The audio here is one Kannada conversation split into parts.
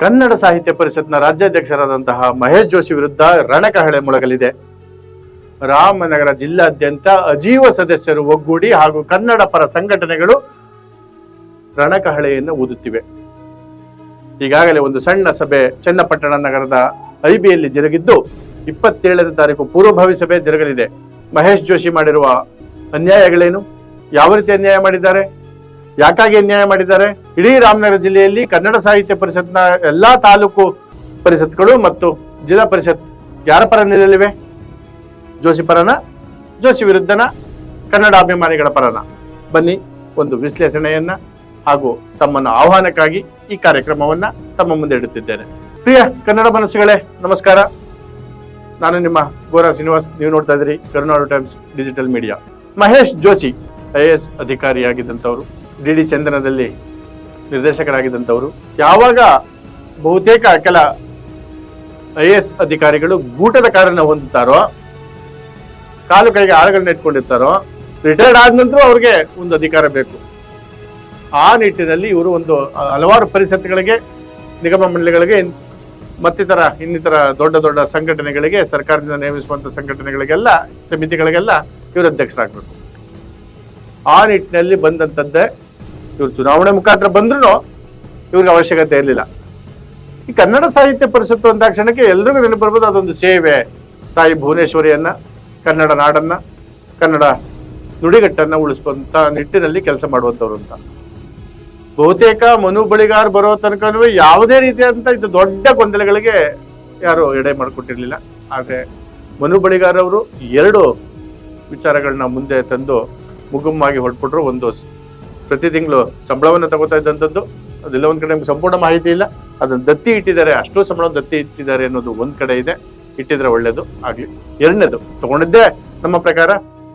ಕನ್ನಡ ಸಾಹಿತ್ಯ ಪರಿಷತ್ನ ರಾಜ್ಯಾಧ್ಯಕ್ಷರಾದಂತಹ ಮಹೇಶ್ ಜೋಶಿ ವಿರುದ್ಧ ರಣಕಹಳೆ ಮೊಳಗಲಿದೆ. ರಾಮನಗರ ಜಿಲ್ಲಾದ್ಯಂತ ಅಜೀವ ಸದಸ್ಯರು ಒಗ್ಗೂಡಿ ಹಾಗೂ ಕನ್ನಡ ಪರ ಸಂಘಟನೆಗಳು ರಣಕಹಳೆಯನ್ನು ಊದುತ್ತಿವೆ. ಈಗಾಗಲೇ ಒಂದು ಸಣ್ಣ ಸಭೆ ಚನ್ನಪಟ್ಟಣ ನಗರದ ಐಬಿಯಲ್ಲಿ ಜರುಗಿದ್ದು, ಇಪ್ಪತ್ತೇಳನೇ ತಾರೀಕು ಪೂರ್ವಭಾವಿ ಸಭೆ ಜರುಗಲಿದೆ. ಮಹೇಶ್ ಜೋಶಿ ಮಾಡಿರುವ ಅನ್ಯಾಯಗಳೇನು? ಯಾವ ರೀತಿ ಅನ್ಯಾಯ ಮಾಡಿದ್ದಾರೆ? ಯಾಕಾಗಿ ಅನ್ಯಾಯ ಮಾಡಿದ್ದಾರೆ? ಇಡೀ ರಾಮನಗರ ಜಿಲ್ಲೆಯಲ್ಲಿ ಕನ್ನಡ ಸಾಹಿತ್ಯ ಪರಿಷತ್ನ ಎಲ್ಲಾ ತಾಲೂಕು ಪರಿಷತ್ಗಳು ಮತ್ತು ಜಿಲ್ಲಾ ಪರಿಷತ್ ಯಾರ ಪರ ನಿಲ್ಲಲಿವೆ? ಜೋಶಿ ಪರನ, ಜೋಶಿ ವಿರುದ್ಧನ, ಕನ್ನಡ ಅಭಿಮಾನಿಗಳ ಪರನ. ಬನ್ನಿ ಒಂದು ವಿಶ್ಲೇಷಣೆಯನ್ನ ಹಾಗೂ ತಮ್ಮನ್ನು ಆಹ್ವಾನಕ್ಕಾಗಿ ಈ ಕಾರ್ಯಕ್ರಮವನ್ನ ತಮ್ಮ ಮುಂದೆ ಇಡುತ್ತಿದ್ದೇನೆ. ಪ್ರಿಯ ಕನ್ನಡ ಮನಸ್ಸುಗಳೇ, ನಮಸ್ಕಾರ. ನಾನು ನಿಮ್ಮ ಗೋರ ಶ್ರೀನಿವಾಸ್, ನೀವು ನೋಡ್ತಾ ಇದ್ದೀರಿ Karunadu times digital media. Mahesh Joshi, I S ಅಧಿಕಾರಿಯಾಗಿದ್ದಂಥವರು. D D ಚಂದನದಲ್ಲಿ ನಿರ್ದೇಶಕರಾಗಿದ್ದಂಥವರು. ಯಾವಾಗ ಬಹುತೇಕ ಕೆಲ ಐ ಎಸ್ ಅಧಿಕಾರಿಗಳು ಗೂಟದ ಕಾರಣ ಹೊಂದುತ್ತಾರೋ, ಕಾಲು ಕೈಗೆ ಆಳುಗಳನ್ನ ಇಟ್ಕೊಂಡಿರ್ತಾರೋ ರಿಟೈರ್ಡ್ ಆದ ನಂತರ ಅವ್ರಿಗೆ ಒಂದು ಅಧಿಕಾರ ಬೇಕು. ಆ ನಿಟ್ಟಿನಲ್ಲಿ ಇವರು ಒಂದು ಹಲವಾರು ಪರಿಷತ್ಗಳಿಗೆ ನಿಗಮ ಮಂಡಳಿಗಳಿಗೆ, ಮತ್ತಿತರ ಇನ್ನಿತರ ದೊಡ್ಡ ದೊಡ್ಡ ಸಂಘಟನೆಗಳಿಗೆ, ಸರ್ಕಾರದಿಂದ ನೇಮಿಸುವಂಥ ಸಂಘಟನೆಗಳಿಗೆಲ್ಲ, ಸಮಿತಿಗಳಿಗೆಲ್ಲ ಇವರು ಅಧ್ಯಕ್ಷರಾಗಬೇಕು. ಆ ನಿಟ್ಟಿನಲ್ಲಿ ಬಂದಂಥದ್ದೇ ಇವರು ಚುನಾವಣೆ ಮುಖಾಂತರ ಬಂದ್ರು ಇವ್ರಿಗೆ ಅವಶ್ಯಕತೆ ಇರಲಿಲ್ಲ. ಈ ಕನ್ನಡ ಸಾಹಿತ್ಯ ಪರಿಷತ್ತು ಅಂದಾಕ್ಷಣಕ್ಕೆ ಎಲ್ರಿಗೂ ನೆನಪು ಬರ್ಬೋದು ಅದೊಂದು ಸೇವೆ. ತಾಯಿ ಭುವನೇಶ್ವರಿಯನ್ನ, ಕನ್ನಡ ನಾಡನ್ನ, ಕನ್ನಡ ನುಡಿಗಟ್ಟನ್ನ ಉಳಿಸುವಂತ ನಿಟ್ಟಿನಲ್ಲಿ ಕೆಲಸ ಮಾಡುವಂತವ್ರು ಅಂತ. ಬಹುತೇಕ ಮನು ಬಳಿಗಾರ್ ಬರೋ ತನಕನೂ ಯಾವುದೇ ರೀತಿಯಾದಂತ ಇದು ದೊಡ್ಡ ಗೊಂದಲಗಳಿಗೆ ಯಾರು ಎಡೆ ಮಾಡಿಕೊಟ್ಟಿರ್ಲಿಲ್ಲ. ಆದ್ರೆ ಮನು ಬಳಿಗಾರ್ ಅವರು ಎರಡು ವಿಚಾರಗಳನ್ನ ಮುಂದೆ ತಂದು ಮುಗುಮ್ಮಾಗಿ ಹೊರಟ್ಬಿಟ್ರು. ಒಂದು ಪ್ರತಿ ತಿಂಗಳು ಸಂಬಳವನ್ನು ತಗೋತಾ ಇದ್ದಂಥದ್ದು, ಅದೆಲ್ಲ ಒಂದ್ ಕಡೆ ನಮ್ಗೆ ಸಂಪೂರ್ಣ ಮಾಹಿತಿ ಇಲ್ಲ. ಅದನ್ನ ದತ್ತಿ ಇಟ್ಟಿದ್ದಾರೆ, ಅಷ್ಟು ಸಂಬಳ ದತ್ತಿ ಇಟ್ಟಿದ್ದಾರೆ ಅನ್ನೋದು ಒಂದ್ ಕಡೆ ಇದೆ. ಇಟ್ಟಿದ್ರೆ ಒಳ್ಳೇದು, ಆಗ್ಲಿ. ಎರಡನೇದು, ತಗೊಂಡಿದ್ದೇ ನಮ್ಮ ಪ್ರಕಾರ,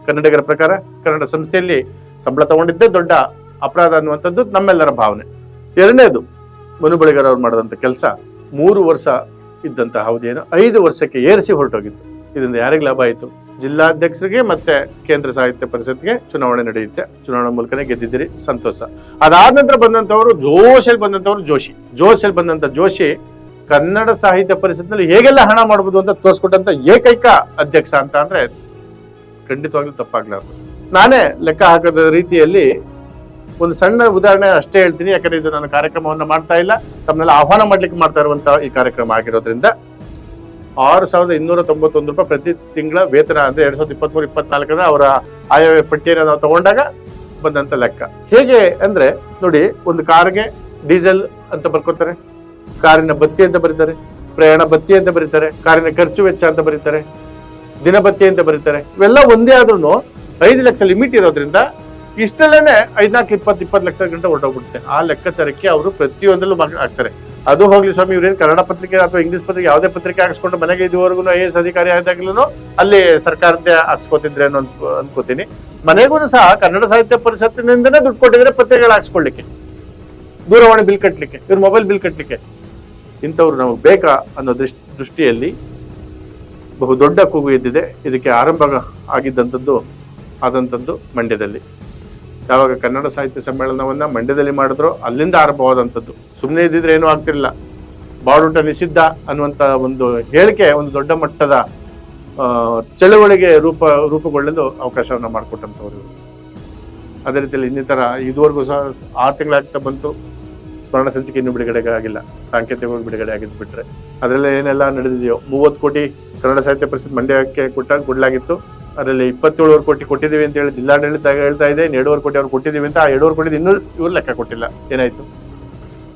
ಕನ್ನಡಿಗರ ಪ್ರಕಾರ, ಕನ್ನಡ ಸಂಸ್ಥೆಯಲ್ಲಿ ಸಂಬಳ ತಗೊಂಡಿದ್ದೇ ದೊಡ್ಡ ಅಪರಾಧ ಅನ್ನುವಂಥದ್ದು ನಮ್ಮೆಲ್ಲರ ಭಾವನೆ. ಎರಡನೇದು, ಮನು ಬಳಿಗಾರ್ ಅವ್ರು ಮಾಡಿದಂಥ ಕೆಲಸ, ಮೂರು ವರ್ಷ ಇದ್ದಂತಹ ಅವಧಿಯನ್ನು ಐದು ವರ್ಷಕ್ಕೆ ಏರಿಸಿ ಹೊರಟೋಗಿತ್ತು. ಇದರಿಂದ ಯಾರಿಗೆ ಲಾಭ ಆಯಿತು? ಜಿಲ್ಲಾಧ್ಯಕ್ಷರಿಗೆ ಮತ್ತೆ ಕೇಂದ್ರ ಸಾಹಿತ್ಯ ಪರಿಷತ್ಗೆ ಚುನಾವಣೆ ನಡೆಯುತ್ತೆ. ಚುನಾವಣೆ ಮೂಲಕನೇ ಗೆದ್ದಿದ್ದೀರಿ, ಸಂತೋಷ. ಅದಾದ ನಂತರ ಬಂದಂತವರು ಜೋಶಲ್ಲಿ ಬಂದಂತವರು ಜೋಶಿ. ಜೋಶಲ್ಲಿ ಬಂದಂತ ಜೋಶಿ ಕನ್ನಡ ಸಾಹಿತ್ಯ ಪರಿಷತ್ನಲ್ಲಿ ಹೇಗೆಲ್ಲ ಹಣ ಮಾಡಬಹುದು ಅಂತ ತೋರಿಸ್ಕೊಟ್ಟಂತ ಏಕೈಕ ಅಧ್ಯಕ್ಷ ಅಂತ ಅಂದ್ರೆ ಖಂಡಿತವಾಗ್ಲೂ ತಪ್ಪಾಗ್ಲಾರ್ದು ನಾನೇ ಲೆಕ್ಕ ಹಾಕದ ರೀತಿಯಲ್ಲಿ ಒಂದು ಸಣ್ಣ ಉದಾಹರಣೆ ಅಷ್ಟೇ ಹೇಳ್ತೀನಿ, ಯಾಕಂದ್ರೆ ಇದು ನಾನು ಕಾರ್ಯಕ್ರಮವನ್ನು ಮಾಡ್ತಾ ಇಲ್ಲ. ತಮ್ಮನ್ನೆಲ್ಲ ಆಹ್ವಾನ ಮಾಡ್ಲಿಕ್ಕೆ ಮಾಡ್ತಾ ಇರುವಂತ ಈ ಕಾರ್ಯಕ್ರಮ ಆಗಿರೋದ್ರಿಂದ ಆರು ಸಾವಿರದ ಇನ್ನೂರ ತೊಂಬತ್ತೊಂದು ರೂಪಾಯಿ ಪ್ರತಿ ತಿಂಗಳ ವೇತನ ಅಂದ್ರೆ ಎರಡ್ ಸಾವಿರದ ಇಪ್ಪತ್ಮೂರು, ಇಪ್ಪತ್ನಾಲ್ಕರ ಅವರ ಆಯವ್ಯ ಪಟ್ಟಿಯನ್ನು ನಾವು ತಗೊಂಡಾಗ ಬಂದಂತ ಲೆಕ್ಕ. ಹೇಗೆ ಅಂದ್ರೆ ನೋಡಿ, ಒಂದು ಕಾರ್ಗೆ ಡೀಸೆಲ್ ಅಂತ ಬರ್ಕೋತಾರೆ ಕಾರಿನ ಬತ್ತಿ ಅಂತ ಬರೀತಾರೆ, ಪ್ರಯಾಣ ಬತ್ತಿ ಅಂತ ಬರೀತಾರೆ, ಕಾರಿನ ಖರ್ಚು ವೆಚ್ಚ ಅಂತ ಬರೀತಾರೆ, ದಿನ ಬತ್ತಿ ಅಂತ ಬರೀತಾರೆ, ಇವೆಲ್ಲ ಒಂದೇ ಆದ್ರೂ ಐದು ಲಕ್ಷ ಲಿಮಿಟ್ ಇರೋದ್ರಿಂದ ಇಷ್ಟಲ್ಲೇನೆ ಐದ್ನಾಲ್ಕು ಇಪ್ಪತ್ತು ಇಪ್ಪತ್ತು ಲಕ್ಷ ಗಂಟೆ ಹೊರಟೋಗ್ಬಿಡುತ್ತೆ. ಆ ಲೆಕ್ಕಾಚಾರಕ್ಕೆ ಅವರು ಪ್ರತಿಯೊಂದರಲ್ಲೂ ಆಗ್ತಾರೆ ಅದು ಹೋಗ್ಲಿ ಸ್ವಾಮಿ, ಇವ್ರೇನು ಕನ್ನಡ ಪತ್ರಿಕೆ ಅಥವಾ ಇಂಗ್ಲಿಷ್ ಪತ್ರಿಕೆ ಯಾವುದೇ ಪತ್ರಿಕೆ ಹಾಕ್ಸ್ಕೊಂಡು ಮನೆಗೆ ಇದುವರೆಗೂ ಐ ಎಸ್ ಅಧಿಕಾರಿ ಆದಾಗ್ಲೂ ಅಲ್ಲಿ ಸರ್ಕಾರದ್ದೇ ಹಾಕ್ಸ್ಕೊತಿದ್ರೆ ಅನ್ನೋ ಅನ್ಸ್ಕೊ, ಅನ್ಕೋತೀನಿ. ಮನೆಗೂ ಸಹ ಕನ್ನಡ ಸಾಹಿತ್ಯ ಪರಿಷತ್ತಿನಿಂದನೇ ದುಡ್ಡು ಕೊಟ್ಟಿದ್ರೆ ಪತ್ರಿಕೆಗಳು ಹಾಕ್ಸ್ಕೊಳ್ಳಿಕ್ಕೆ ದೂರವಾಣಿ ಬಿಲ್ ಕಟ್ಟಲಿಕ್ಕೆ ಇವ್ರ ಮೊಬೈಲ್ ಬಿಲ್ ಕಟ್ಟಲಿಕ್ಕೆ ಇಂಥವ್ರು ನಮಗೆ ಬೇಕಾ ಅನ್ನೋ ದೃಷ್ಟಿ, ದೃಷ್ಟಿಯಲ್ಲಿ ಬಹು ದೊಡ್ಡ ಕೂಗು ಎದ್ದಿದೆ. ಇದಕ್ಕೆ ಆರಂಭ ಆಗಿದ್ದಂಥದ್ದು, ಆದಂಥದ್ದು ಮಂಡ್ಯದಲ್ಲಿ. ಯಾವಾಗ ಕನ್ನಡ ಸಾಹಿತ್ಯ ಸಮ್ಮೇಳನವನ್ನ ಮಂಡ್ಯದಲ್ಲಿ ಮಾಡಿದ್ರು ಅಲ್ಲಿಂದ ಆರಂಭವಾದಂಥದ್ದು. ಸುಮ್ಮನೆ ಇದ್ದಿದ್ರೆ ಏನೂ ಆಗ್ತಿರ್ಲಿಲ್ಲ. ಬಾಡೂಟ ನಿಷಿದ್ಧ ಅನ್ನುವಂಥ ಒಂದು ಹೇಳಿಕೆ ಒಂದು ದೊಡ್ಡ ಮಟ್ಟದ ಚಳುವಳಿಗೆ ರೂಪ ರೂಪುಗೊಳ್ಳಲು ಅವಕಾಶವನ್ನ ಮಾಡಿಕೊಟ್ಟಂಥವ್ರು ಅದೇ ರೀತಿಯಲ್ಲಿ ಇನ್ನಿತರ ಇದುವರೆಗೂ ಸಹ ಆರು ತಿಂಗಳಾಗ್ತಾ ಬಂತು. ಸ್ಮರಣ ಸಂಚಿಕೆ ಇನ್ನೂ ಬಿಡುಗಡೆ ಆಗಿಲ್ಲ. ಸಾಂಕೇತಿಕವಾಗಿ ಬಿಡುಗಡೆ ಆಗಿದ್ದು ಬಿಟ್ಟರೆ ಅದರಲ್ಲಿ ಏನೆಲ್ಲ ನಡೆದಿದೆಯೋ? ಮೂವತ್ತು ಕೋಟಿ ಕನ್ನಡ ಸಾಹಿತ್ಯ ಪರಿಷತ್ ಮಂಡ್ಯಕ್ಕೆ ಕೊಟ್ಟ ಕೊಡ್ಲಾಗಿತ್ತು ಅದರಲ್ಲಿ ಇಪ್ಪತ್ತೇಳುವರೆ ಕೋಟಿ ಕೊಟ್ಟಿದ್ದೀವಿ ಅಂತ ಹೇಳಿ ಜಿಲ್ಲಾಡಳಿತ ಹೇಳ್ತಾ ಇದೆ ಎರಡೂವರೆ ಕೋಟಿ ಅವ್ರು ಕೊಟ್ಟಿದ್ದೀವಿ ಅಂತ ಆ ಎರಡೂವರೆ ಕೋಟಿ ಇನ್ನೂ ಇವರು ಲೆಕ್ಕ ಕೊಟ್ಟಿಲ್ಲ. ಏನಾಯ್ತು?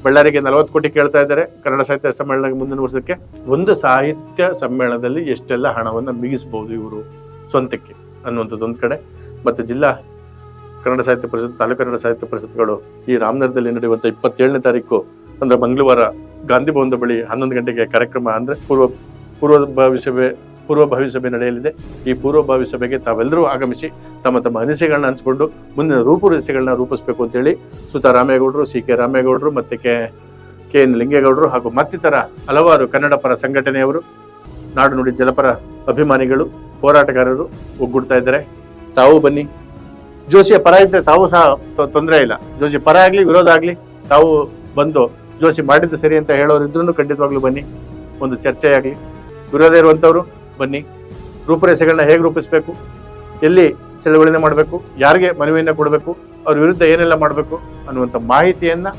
ಬಳ್ಳಾರಿಗೆ ನಲವತ್ತು ಕೋಟಿ ಕೇಳ್ತಾ ಇದ್ದಾರೆ ಕನ್ನಡ ಸಾಹಿತ್ಯ ಸಮ್ಮೇಳನ ಮುಂದಿನ ವರ್ಷಕ್ಕೆ. ಒಂದು ಸಾಹಿತ್ಯ ಸಮ್ಮೇಳನದಲ್ಲಿ ಎಷ್ಟೆಲ್ಲ ಹಣವನ್ನು ಮಿಗಿಸ್ಬೋದು ಇವರು ಸ್ವಂತಕ್ಕೆ ಅನ್ನುವಂಥದ್ದು ಒಂದು ಕಡೆ. ಮತ್ತು ಜಿಲ್ಲಾ ಕನ್ನಡ ಸಾಹಿತ್ಯ ಪರಿಷತ್, ತಾಲೂಕು ಕನ್ನಡ ಸಾಹಿತ್ಯ ಪರಿಷತ್ಗಳು ಈ ರಾಮನಗರದಲ್ಲಿ ನಡೆಯುವಂಥ ಇಪ್ಪತ್ತೇಳನೇ ತಾರೀಕು, ಅಂದರೆ ಮಂಗಳವಾರ ಗಾಂಧಿ ಭವನದ ಬಳಿ ಹನ್ನೊಂದು ಗಂಟೆಗೆ ಕಾರ್ಯಕ್ರಮ ಅಂದರೆ ಪೂರ್ವ ಪೂರ್ವ ಸಭೆ ಪೂರ್ವಭಾವಿ ಸಭೆ ನಡೆಯಲಿದೆ. ಈ ಪೂರ್ವಭಾವಿ ಸಭೆಗೆ ತಾವೆಲ್ಲರೂ ಆಗಮಿಸಿ ತಮ್ಮ ತಮ್ಮ ಅನಿಸಿಕೆಗಳನ್ನ ಹಂಚಿಕೊಂಡು ಮುಂದಿನ ರೂಪುರೇಷೆಗಳನ್ನ ರೂಪಿಸಬೇಕು ಅಂತೇಳಿ ಸುತ ರಾಮೇಗೌಡರು ಸಿ ಕೆ ರಾಮೇಗೌಡರು ಮತ್ತೆ ಕೆ ಕೆ ಎನ್ ಲಿಂಗೇಗೌಡರು ಹಾಗೂ ಮತ್ತಿತರ ಹಲವಾರು ಕನ್ನಡ ಪರ ಸಂಘಟನೆಯವರು, ನಾಡು ನುಡಿ ಜಲಪರ ಅಭಿಮಾನಿಗಳು, ಹೋರಾಟಗಾರರು ಒಗ್ಗೂಡ್ತಾ ಇದ್ದಾರೆ. ತಾವು ಬನ್ನಿ. ಜೋಶಿಯ ಪರ ಇದ್ದರೆ ತಾವು ಸಹ ತೊಂದರೆ ಇಲ್ಲ. ಜೋಶಿ ಪರ ಆಗಲಿ, ವಿರೋಧ ಆಗಲಿ, ತಾವು ಬಂದು ಜೋಶಿ ಮಾಡಿದ್ದು ಸರಿ ಅಂತ ಹೇಳೋರು ಇದ್ರೂ ಖಂಡಿತವಾಗ್ಲೂ ಬನ್ನಿ. ಒಂದು ಚರ್ಚೆ ಆಗಲಿ. ವಿರೋಧ ಇರುವಂಥವ್ರು ಬನ್ನಿ. ರೂಪುರೇಷೆಗಳನ್ನ ಹೇಗೆ ರೂಪಿಸಬೇಕು? ಎಲ್ಲಿ ಚಳವಳಿನ ಮಾಡಬೇಕು? ಯಾರಿಗೆ ಮನವಿಯನ್ನು ಕೊಡಬೇಕು? ಅವ್ರ ವಿರುದ್ಧ ಏನೆಲ್ಲ ಮಾಡಬೇಕು? ಅನ್ನುವಂಥ ಮಾಹಿತಿಯನ್ನು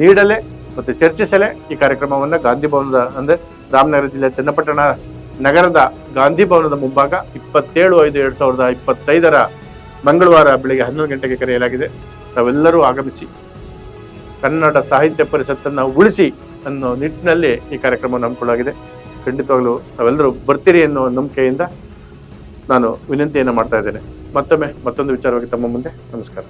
ನೀಡಲೇ ಮತ್ತು ಚರ್ಚಿಸಲೇ ಈ ಕಾರ್ಯಕ್ರಮವನ್ನು ಗಾಂಧಿ ಭವನದ ಅಂದರೆ ರಾಮನಗರ ಜಿಲ್ಲೆ ಚನ್ನಪಟ್ಟಣ ನಗರದ ಗಾಂಧಿ ಭವನದ ಮುಂಭಾಗ ಇಪ್ಪತ್ತೇಳು ಐದು ಎರಡು ಸಾವಿರದ ಇಪ್ಪತ್ತೈದರ ಮಂಗಳವಾರ ಬೆಳಿಗ್ಗೆ ಹನ್ನೊಂದು ಗಂಟೆಗೆ ಕರೆಯಲಾಗಿದೆ. ತಾವೆಲ್ಲರೂ ಆಗಮಿಸಿ ಕನ್ನಡ ಸಾಹಿತ್ಯ ಪರಿಷತ್ತನ್ನು ಉಳಿಸಿ ಅನ್ನೋ ನಿಟ್ಟಿನಲ್ಲಿ ಈ ಕಾರ್ಯಕ್ರಮವನ್ನು ಹಮ್ಮಿಕೊಳ್ಳಲಾಗಿದೆ. ಖಂಡಿತವಾಗ್ಲೂ ನಾವೆಲ್ಲರೂ ಬರ್ತೀರಿ ಅನ್ನೋ ನಂಬಿಕೆಯಿಂದ ನಾನು ವಿನಂತಿಯನ್ನು ಮಾಡ್ತಾ ಇದ್ದೇನೆ. ಮತ್ತೊಮ್ಮೆ ಮತ್ತೊಂದು ವಿಚಾರವಾಗಿ ತಮ್ಮ ಮುಂದೆ. ನಮಸ್ಕಾರ.